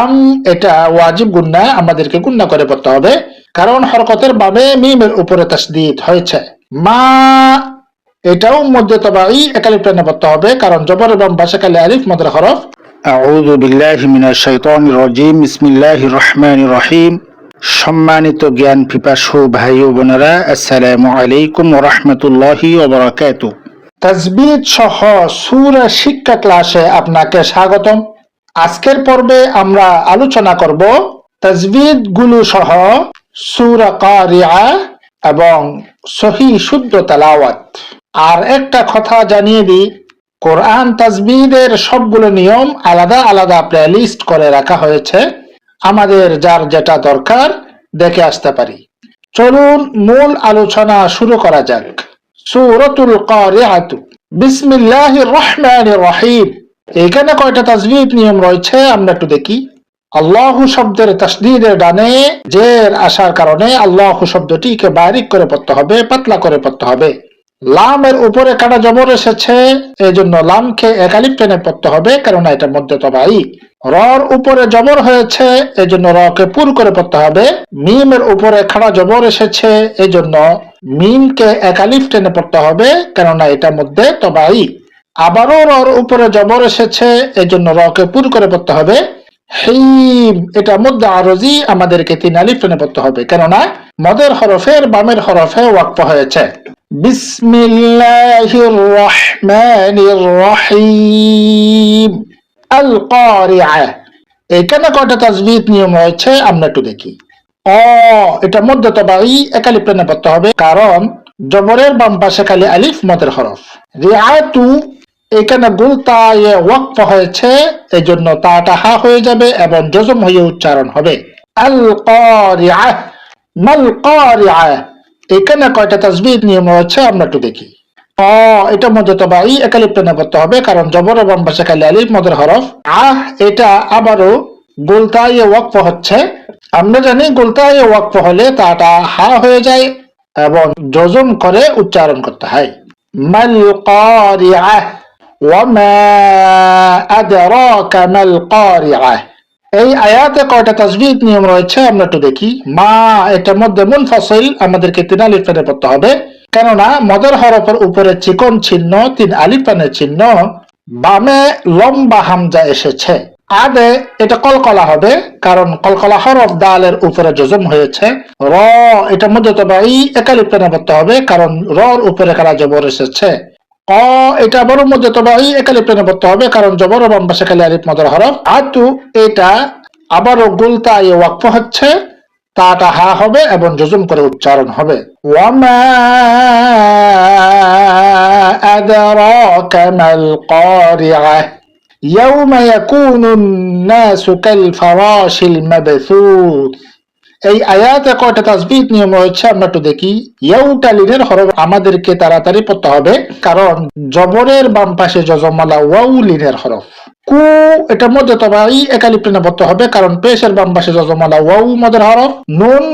আম এটা ওয়াজিব গুন্না আমাদেরকে গুন্না করে পড়তে হবে। কারণ হরকতের বাবে মিমের উপরে তাসদিদ হয়েছে। মা এটাও মধ্যে তবাই একালিপ টেনে পড়তে হবে। কারণ জবর এবং বাসাকালে আলিফ মদের হরফ। আউযু বিল্লাহি মিনাশ শাইতানির রাজিম বিসমিল্লাহির রহমানির রহিম। সম্মানিত জ্ঞান পিপাসু ভাই ও বোনেরা আসসালামু আলাইকুম ওয়া রাহমাতুল্লাহি ওয়া বারাকাতুহু। তাজবিদ সহ সুরা শিক্ষা ক্লাসে আপনাকে স্বাগতম। আজকের পর্বে আমরা আলোচনা করব তাজবিদগুলো সহ সুরা কারিয়া এবং সহি শুদ্ধ তেলাওয়াত। আর একটা কথা জানিয়ে দিই, কোরআন তাজবিদের সবগুলো নিয়ম আলাদা আলাদা প্লেলিস্ট করে রাখা হয়েছে। আমাদের যার যেটা দরকার দেখে আসতে পারি। চলুন মূল আলোচনা শুরু করা যাক। সূরাতুল কারিআতু বিসমিল্লাহির রহমানির রহিম। এখানে কয়টা তাজবিদ নিয়ম রয়েছে? আমরা একটু দেখি। আল্লাহু শব্দের তাসদিদের ডানে জের আসার কারণে আল্লাহু শব্দটিকে বারিক করে পড়তে হবে, পাতলা করে পড়তে হবে। লামের উপরে কাটা জবর এসেছে এই জন্য লামকে একালিপ টেনে পড়তে হবে, কেননা এটার মধ্যে তবাই রর উপরে জবর হয়েছে এই জন্য রকে পুর করে পড়তে হবে। মিমের উপরে খাড়া জবর এসেছে এই জন্য মিমকে একালিফ টেনে পড়তে হবে, কেননা এটার মধ্যে তবাই। আবারও রর উপরে জবর এসেছে এই জন্য রকে পুর করে পড়তে হবে। হিম এটা মধ্যে আরজি আমাদেরকে তিন আলিফ টেনে পড়তে হবে, কেননা মদের হরফের বামের হরফে ওয়াক্ফ হয়েছে। বিসমিল্লাহির রহমানির রহিম। আল কারিআ এখানে কয়টা তাজবিদ নিয়ম রয়েছে আমরা একটু দেখি। অ, এটা মধ্য তবাই টেনে পড়তে হবে, কারণ জবরের বাম পাশে খালি আলিফ মদের হরফ। রিআতু এখানে গুলতায় ওয়াকফ হয়েছে এই জন্য তাটা হা হয়ে যাবে এবং জজম হয়ে উচ্চারণ হবে। আল কারিআ মাল কারিআ এখানে কয়টা তাজবিদ নিয়ম রয়েছে আমরা একটু দেখি। অ, এটা মধ্যে তবাই একালিপ টেনে পড়তে হবে, কারণ জবর এবং পাশে খালি আলিফ মদের হরফ। আহ, এটা আবারও গুলতায় ওয়াকফ হচ্ছে। আমরা জানি গুলতায় ওয়াকফ হলে তাটা হা হয়ে যায় এবং জজম করে উচ্চারণ করতে হয়। মাল কারিআহ ওয়ামা আদরাকা মাল কারিআহ। এই আয়াতে কয়টা তাজবিদ নিয়ম রয়েছে আমরা একটু দেখি। মা, এটার মধ্যে মুনফাসিল আমাদেরকে তিন আলিফ টেনে পড়তে হবে। কেননা মদের হরফের উপরে চিকন চিহ্ন, তিন আলিফ টানের চিহ্ন। বামে লম্বা হামজা এসেছে। আদে এটা কলকলা হবে, কারণ কলকলা হরফ দালের উপরে জজম হয়েছে। র এটার মধ্যে তো ভাই একালিপ টেনে পড়তে হবে, কারণ রর উপরে কারা জবর এসেছে? ক, এটা বড় মধ্যে তো ভাই একালিপ টেনে হবে, কারণ জবর পাশে খালি আলিফ মদের হরফ। আতু, এটা আবারও গুলতা এ ওয়াকফ হচ্ছে, তাটা হা হবে এবং জজম করে উচ্চারণ হবে। ওয়ামা আদরাকা মাল কারিআহ। ইয়াকুনুন নাসু কাল ফারাশিল মাবথুথ এই আয়াতে কয়টা তাসবিদ নিয়ম রয়েছে আমরা একটু দেখি। ইয়ৌটা লিনের হরফ আমাদেরকে তাড়াতাড়ি পড়তে হবে, কারণ জবরের বাম পাশে যজমালা ওয়াউ লিনের হরফ। কু, এটার মধ্যে তবাই একালিপ টেনে পড়তে হবে, কারণ পেশের বাম পাশে যজমালা ওয়াউ মদের হরফ। নুন,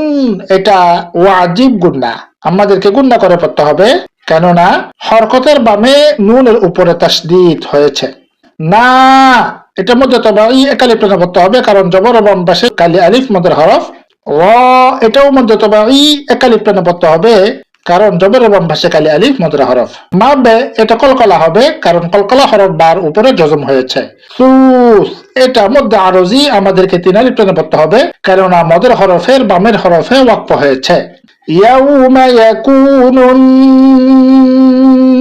এটা ওয়াজিব গুন্না আমাদেরকে গুন্না করে পড়তে হবে, কেননা হরকতের বামে নুনের উপরে তাসদিদ হয়েছে। না, এটার মধ্যে তবে একালিপটা করতে হবে, কারণ জবরবন বাসে কালি আলিফ মদের হরফ। ও এটাও মধ্যে তবে ই একালিপটা পড়তে হবে, কারণ জবর এবং ভাষে কালি আলিফ মদরা হরফ। মা, বে, এটা কলকলা হবে, কারণ কলকলা হরফ বার উপরে জজম হয়েছে। সুস এটা মধ্যে আরজি আমাদেরকে তিন আলিফ টেনে পড়তে হবে, কেননা আমাদের হরফের বামের হরফে ওয়াক্ফ হয়েছে। ইয়াউমা ইয়াকুনুন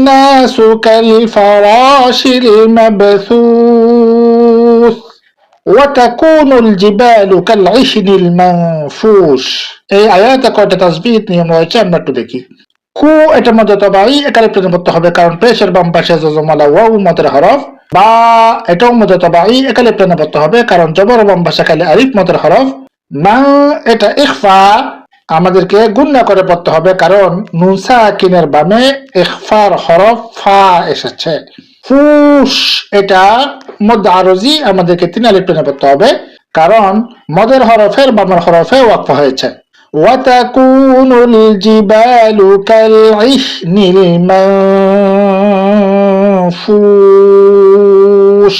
الناس كالفراش المبثوث وتكون الجبال كالعشن المنفوش এই আয়াতে কয়টা তাসবিদ নিয়ম রয়েছে আমরা একটু দেখি কু এটার মধ্যে তবাই একালে প্রেরণ করতে হবে কারণ পেশের বাম পাশে জজমালা ওয়াউ মদের হরফ বা এটাও মধ্যে তবাই একালে প্রেরণ করতে হবে কারণ জবর বাম পাশে কালে আরিফ মদের হরফ মা এটা ইখফা আমাদেরকে গুন্না করে পড়তে হবে কারণ নুনসা কিনের বামে ইখফার হরফ ফা এসেছে ফুস এটা মধ্য আরজি আমাদেরকে তিন আলিফ টেনে পড়তে হবে কারণ মদের হরফের বামের হরফে ওয়াকফ হয়েছে وتكون الجبال كالعهن المنفوش মানফুস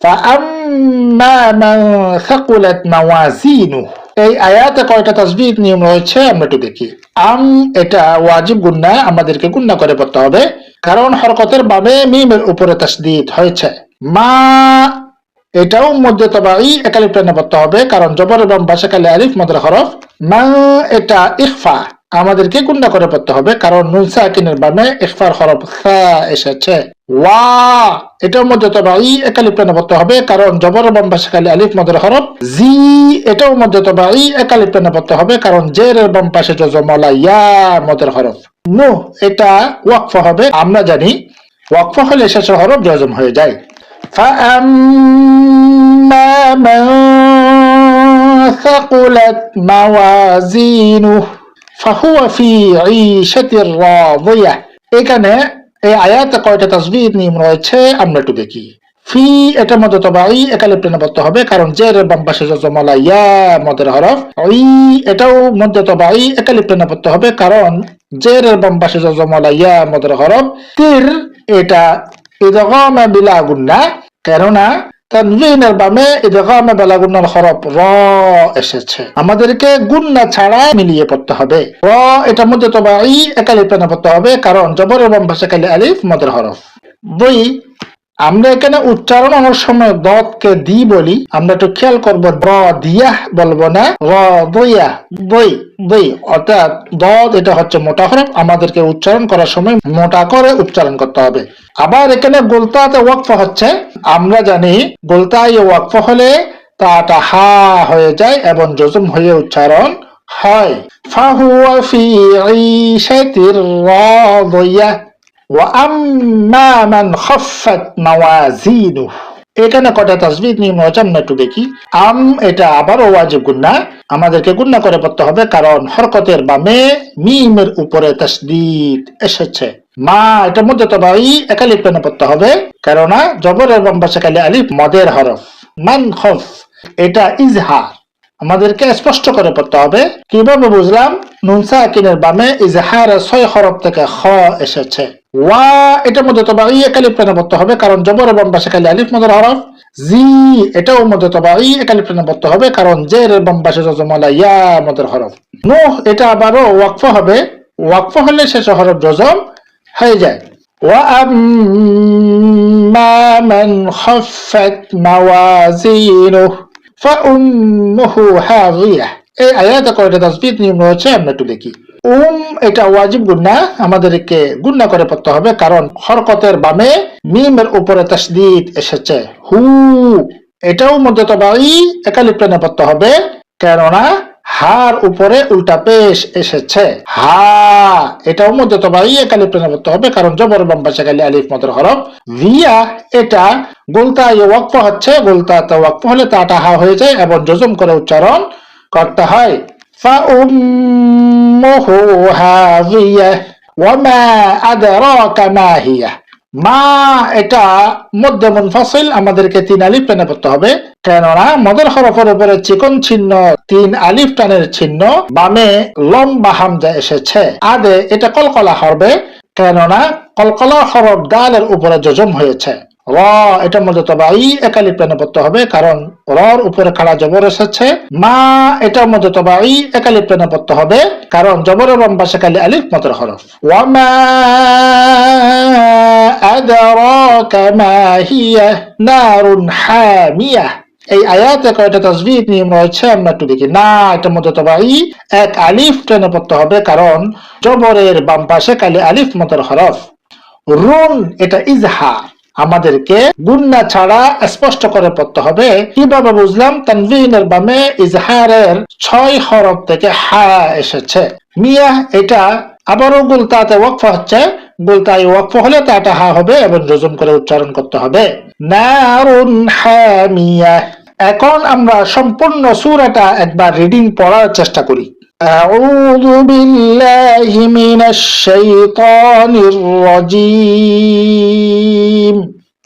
فأما من ثقلت موازينه এই আয়াতে কয়টা তাসবিহ নিয়ম রয়েছে আমরা একটু দেখি। আম, এটা ওয়াজিব গুন্না আমাদেরকে গুন্না করে পড়তে হবে। কারণ হরকতের বাবে মিমের উপরে তাসদিদ হয়েছে। মা, এটাও মধ্যে তবাই একালিপ্রেণে পড়তে হবে। কারণ জবর এবং বাসাকালে আরিফ মদের হরফ। মা, এটা ইখফা। আমাদেরকে গুন্ডা করে পড়তে হবে কারণ নুন সাকিনের বামে ইখফার হরফ সা এসেছে ওয়া এটাও মধ্যে তবাই একালিফ টেনে পড়তে হবে কারণ জবর এবং বাসাকালে আলিফ মদের হরফ জি এটাও মধ্যে তবাই একালিফ টেনে পড়তে হবে কারণ জের এবং পাশে জজমলা ইয়া মদের হরফ নো এটা ওয়াকফ হবে আমরা জানি ওয়াকফ হলে শেষের হরফ জজম হয়ে যায় فأما من ثقلت موازينه এখানে এই আয়াতে কয়টা তাসবির নিয়ম রয়েছে আমরা একটু দেখি। ফি এটার মধ্যে তবে ই একালে প্রেরণা করতে হবে, কারণ জের বাম পাশে জমলা, ইয়া, মদের হরফ। ওই এটাও মধ্যে তবে ই একালে প্রেরণা করতে হবে, কারণ জের বাম পাশে জমলা, ইয়া, মদের হরফ। তীর, এটা ইদগম বিলা গুন্না, কেননা তানভিনের বামে ইদগামে বেলা গুন্নার হরফ র এসেছে। আমাদেরকে গুন্না ছাড়া মিলিয়ে পড়তে হবে। র এটা মধ্যে তবাই একালি পেনা পড়তে হবে, কারণ জবর এবং ভাষা কালি আলিফ, মদের হরফ। দুই আমরা এখানে উচ্চারণ অনেক সময় দতকে দি বলি, আমরা একটু খেয়াল করব দিয়া বলব না, র দইয়া দই দই অর্থাৎ দত এটা হচ্ছে মোটা হরফ আমাদেরকে উচ্চারণ করার সময় মোটা করে উচ্চারণ করতে হবে। আবার এখানে গোলতাতে ওয়াকফ হচ্ছে, আমরা জানি গোলতায় ওয়াকফ হলে তাটা হা হয়ে যায় এবং জজম হয়ে উচ্চারণ হয়। ফাহুয়া ফি ঈশাতির রাদিয়া এখানে কটা তাসবিদ নিম্ন মজাম না একটু দেখি। আম, এটা আবারও ওয়াজিব গুন্না আমাদেরকে গুন্না করে পড়তে হবে, কারণ হরকতের বামে মিমের উপরে তাসদিদ এসেছে। মা এটা মধ্যে তো ভাই একালিপ পেনে পড়তে হবে? কেননা জবরের এবং পাশে কালি আলিফ, মদের হরফ। মান খফ, এটা ইজহার। আমাদেরকে স্পষ্ট করে পড়তে হবে কিভাবে বুঝলাম নুনসা আকিনের বামে ইজহার ছয় হরফ থেকে খ এসেছে ওয়া এটার মধ্যে তো বাই একালিপ টেনে পড়তে হবে কারণ জবর এবং বাসে খালি আলিফ মদের হরফ জি এটাও মধ্যে তো বাই একালিপ টেনে পড়তে হবে কারণ জের এবং বাসে জজমলা ইয়া মদের হরফ নুহ এটা আবারও ওয়াকফ হবে ওয়াকফ হলে শেষ হরফ জজম হয়ে যায় وأما من خفت موازينه ফাউম্মুহু এই আয়াতে কয়টা তাসবিহ নিয়ম রয়েছে আমরা দেখি। উম, এটা ওয়াজিব গুন্না আমাদেরকে গুন্না করে পড়তে হবে, কারণ হরকতের বামে মিমের উপরে তাসদিদ এসেছে। হু, এটাও মধ্যে তবাই একালিপ্রাণে পড়তে হবে, কেননা হার উপরে উল্টা পেশ এসেছে। হা, এটাও মধ্যতবাই ইয়ে একালিপ করতে হবে, কারণ জবর বাম্বাসা কালি আলিফ মতের হরফ। ভিয়া, এটা গোলতা ইয়ে ওয়াক্প হচ্ছে, গোলতা তা ওয়াক্ফ হলে তা আটা হা হয়ে যায় এবং যজম করে উচ্চারণ করতে হয়। ফা উম্মুহু হাভিয়া, ওয়া মা আদরাকা মা হিয়া। এটা মধ্যে মুনফাসিল আমাদেরকে তিন আলিফ টেনে পড়তে হবে। কেননা, মদের হরফের উপরে চিকন চিহ্ন, তিন আলিফ টানের চিহ্ন, বামে লম্বা হামজা এসেছে। আদে এটা কলকলা হবে কেননা কলকলা হরফ ডালের উপরে যজম হয়েছে। র, এটা মধ্যে তবাই একালি প্লেনে পড়তে হবে, কারণ রর উপরে খাড়া জবর এসেছে। মা এটার মধ্যে তবাই একালি প্লেনে পড়তে হবে, কারণ জবর এবং পাশে কালি আলিফ মতের হরফ। ওয়ামা আদরাকা মা হিয়া নারুন হামিয়া। এই আয়াতে কয়টা তাসবিহ নিয়ম রয়েছে, আমরা একটু দেখি। না এটার মধ্যে তবাই এক আলিফ টেনে পড়তে হবে, কারণ জবরের বাম পাশে কালি আলিফ মতের হরফ। রুন, এটা ইজহার। আমাদেরকে গুন্না ছাড়া স্পষ্ট করে পড়তে হবে কিভাবে বুঝলাম তানভিনের বামে ইজহারের ছয় হরফ থেকে হা এসেছে মিয়া এটা আবারও গুলতাতে ওয়াকফ হচ্ছে গুলতায় ওয়াকফ হলে তাটা হা হবে এবং রজম করে উচ্চারণ করতে হবে নারুন হামিয়া এখন আমরা সম্পূর্ণ সূরাটা একবার রিডিং পড়ার চেষ্টা করি أعوذ بالله من الشيطان الرجيم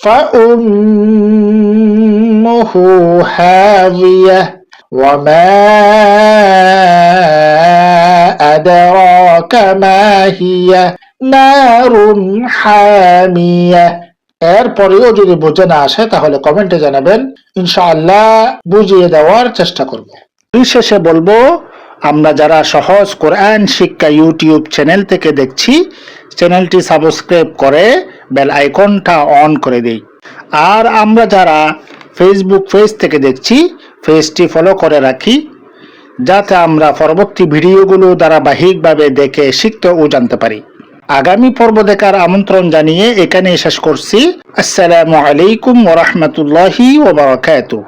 فأمه هاوية وما أدراك ما هي نار حامية এরপরেও যদি বুঝে না আসে তাহলে কমেন্টে জানাবেন ইনশাআল্লাহ বুঝিয়ে দেওয়ার চেষ্টা করব পরিশেষে বলবো আমরা যারা সহজ কোরআন শিক্ষা ইউটিউব চ্যানেল থেকে দেখছি চ্যানেলটি সাবস্ক্রাইব করে বেল আইকনটা অন করে দেই। আর আমরা যারা ফেসবুক পেজ থেকে দেখছি পেজটি ফলো করে রাখি, যাতে আমরা পরবর্তী ভিডিওগুলো ধারাবাহিকভাবে দেখে শিখতে ও জানতে পারি। আগামী পর্ব দেখার আমন্ত্রণ জানিয়ে এখানে শেষ করছি। আসসালামু আলাইকুম ওরহমতুল্লাহি ওবরাকাতুহ